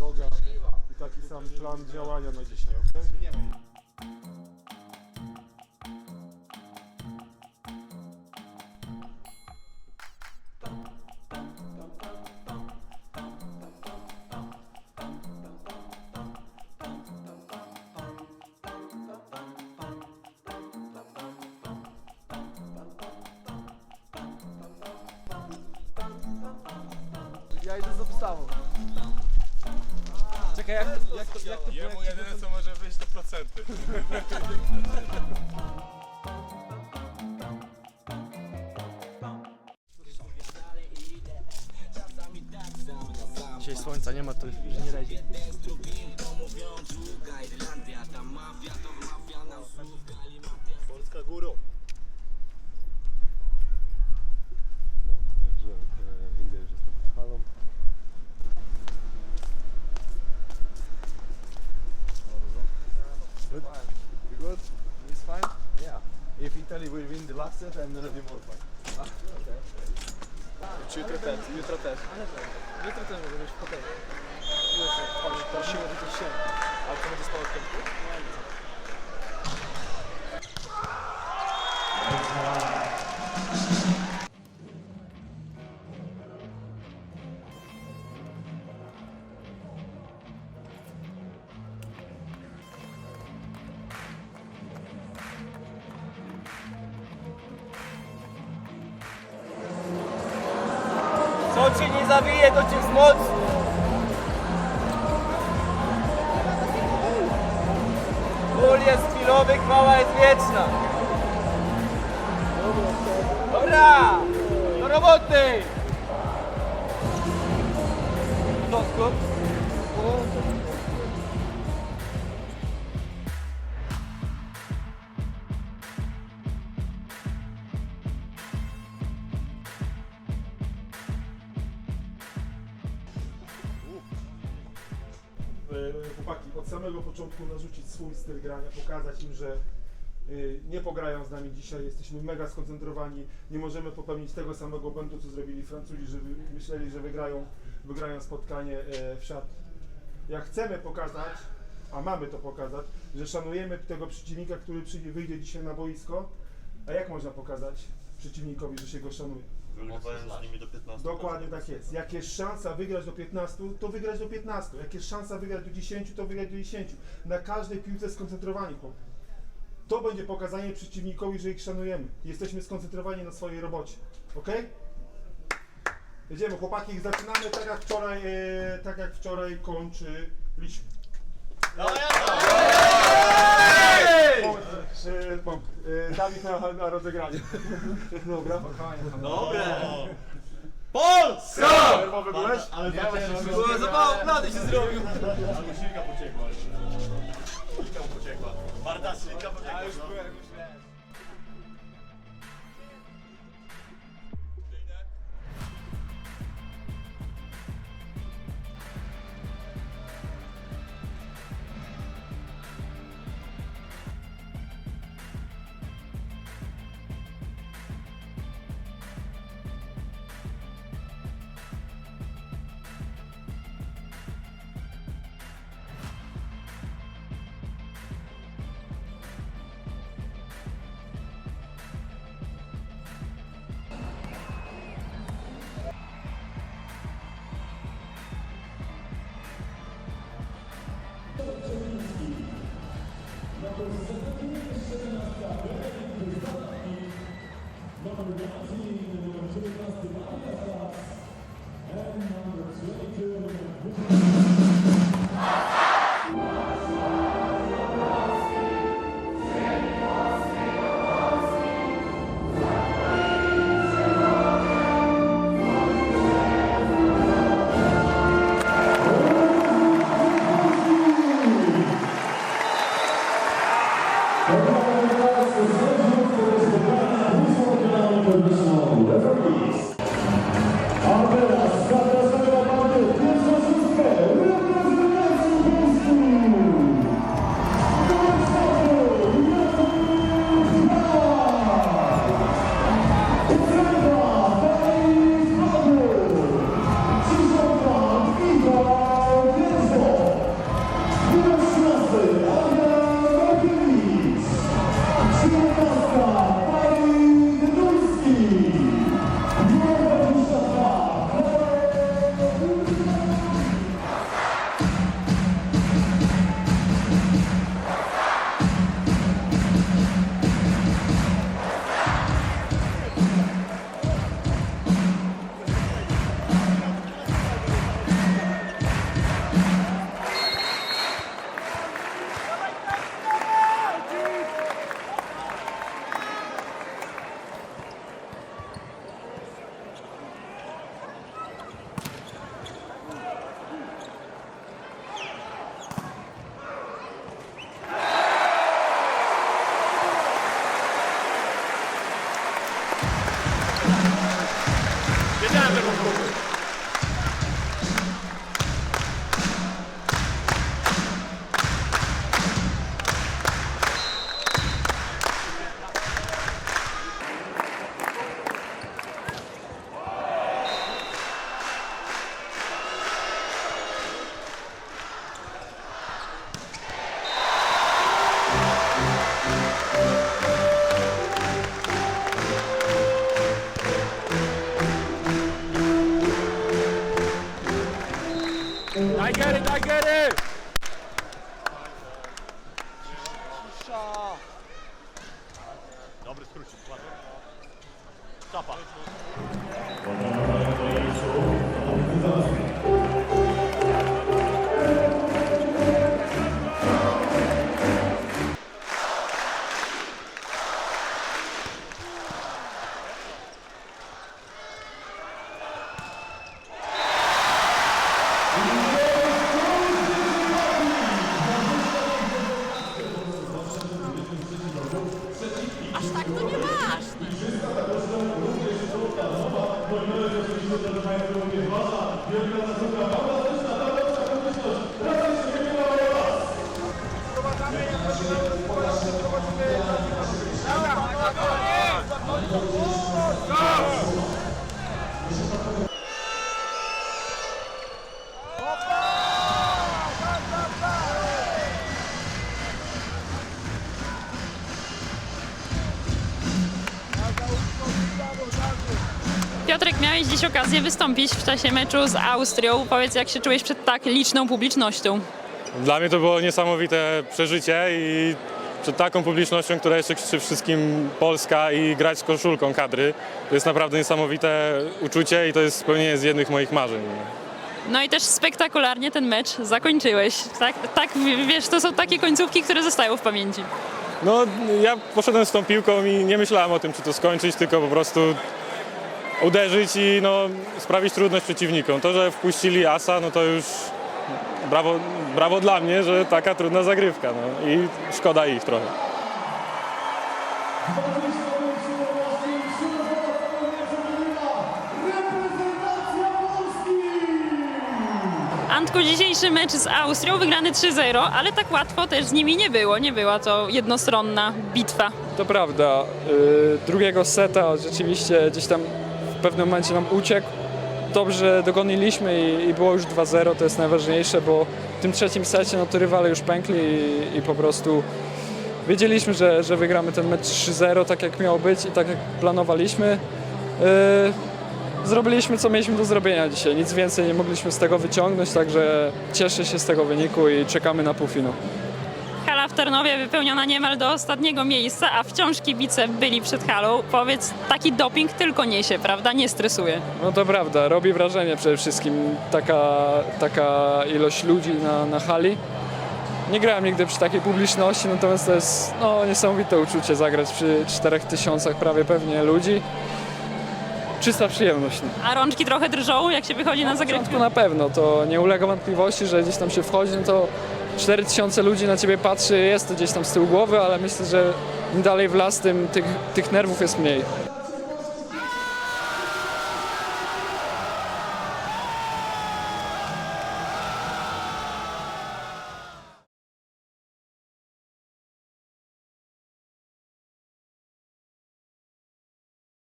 droga i taki sam plan działania na dzisiaj, okej? Ja idę za podstawą. Czekaj, jak to, jak to, jak to, Jemu jedyne co może wyjść to procenty. Dzisiaj słońca nie ma, to już nie radzi. Gonna be more fine. Czy jutro też, jutro też. Jutro też mogę być w hotelu. Jutro, to dzisiaj. Ale to będzie spało w cię nie zawieje, to cię wzmocni. Ból jest chwilowy, chwała jest wieczna. Dobra! Do roboty! Doskok. Chłopaki, od samego początku narzucić swój styl grania, pokazać im, że y, nie pograją z nami dzisiaj, jesteśmy mega skoncentrowani, nie możemy popełnić tego samego błędu, co zrobili Francuzi, że myśleli, że wygrają, wygrają spotkanie e, w siat. Jak chcemy pokazać, a mamy to pokazać, że szanujemy tego przeciwnika, który wyjdzie dzisiaj na boisko, a jak można pokazać przeciwnikowi, że się go szanuje? Z nimi do 15. Dokładnie tak jest. Jak jest szansa wygrać do 15, to wygrać do 15. Jak jest szansa wygrać do 10, to wygrać do 10. Na każdej piłce skoncentrowani chłop. To będzie pokazanie przeciwnikowi, że ich szanujemy. Jesteśmy skoncentrowani na swojej robocie. Ok? Jedziemy chłopaki, zaczynamy tak jak wczoraj, e, tak jak wczoraj kończyliśmy. Moment, e, E, Dawid na, na rozegranie. Dobra. Dobre! Polska! Nerwowy byłeś? Ale Było za mało plany się zrobił. Albo silka pociekła. Silka mu pociekła. Barda silka pociekła. Już no. Byłem, już wiesz. Teraz sędziów, który spotkania ósmą finału Tigery, tigery! Dobry skrócik, ładny. Czapa. Piotrek, miałeś dziś okazję wystąpić w czasie meczu z Austrią. Powiedz, jak się czułeś przed tak liczną publicznością? Dla mnie to było niesamowite przeżycie i przed taką publicznością, która jeszcze krzyczy wszystkim Polska i grać z koszulką kadry, to jest naprawdę niesamowite uczucie i to jest spełnienie z jednych moich marzeń. No i też spektakularnie ten mecz zakończyłeś. Tak, tak wiesz, to są takie końcówki, które zostają w pamięci. No, ja poszedłem z tą piłką i nie myślałem o tym, czy to skończyć, tylko po prostu uderzyć i no, sprawić trudność przeciwnikom. To, że wpuścili Asa, no to już brawo, brawo dla mnie, że taka trudna zagrywka. No. I szkoda ich trochę. Antku, dzisiejszy mecz z Austrią wygrany 3-0, ale tak łatwo też z nimi nie było. Nie była to jednostronna bitwa. To prawda. y, Drugiego seta rzeczywiście gdzieś tam w pewnym momencie nam uciekł. Dobrze dogoniliśmy i, i było już 2-0, to jest najważniejsze, bo w tym trzecim secie no to rywale już pękli i, i po prostu wiedzieliśmy, że, że wygramy ten mecz 3-0 tak jak miało być i tak jak planowaliśmy. Y, Zrobiliśmy co mieliśmy do zrobienia dzisiaj, nic więcej nie mogliśmy z tego wyciągnąć, także cieszę się z tego wyniku i czekamy na półfinał. Tarnowie wypełniona niemal do ostatniego miejsca, a wciąż kibice byli przed halą. Powiedz, taki doping tylko niesie, prawda? Nie stresuje. No to prawda, robi wrażenie przede wszystkim taka, taka ilość ludzi na, na hali. Nie grałem nigdy przy takiej publiczności, natomiast to jest no, niesamowite uczucie zagrać przy 4000 prawie pewnie ludzi. Czysta przyjemność. No. A rączki trochę drżą, jak się wychodzi na Na zagrywkę? na pewno, to nie ulega wątpliwości, że gdzieś tam się wchodzi, no to 4000 ludzi na ciebie patrzy, jest to gdzieś tam z tyłu głowy, ale myślę, że im dalej w las, tym tych, tych nerwów jest mniej.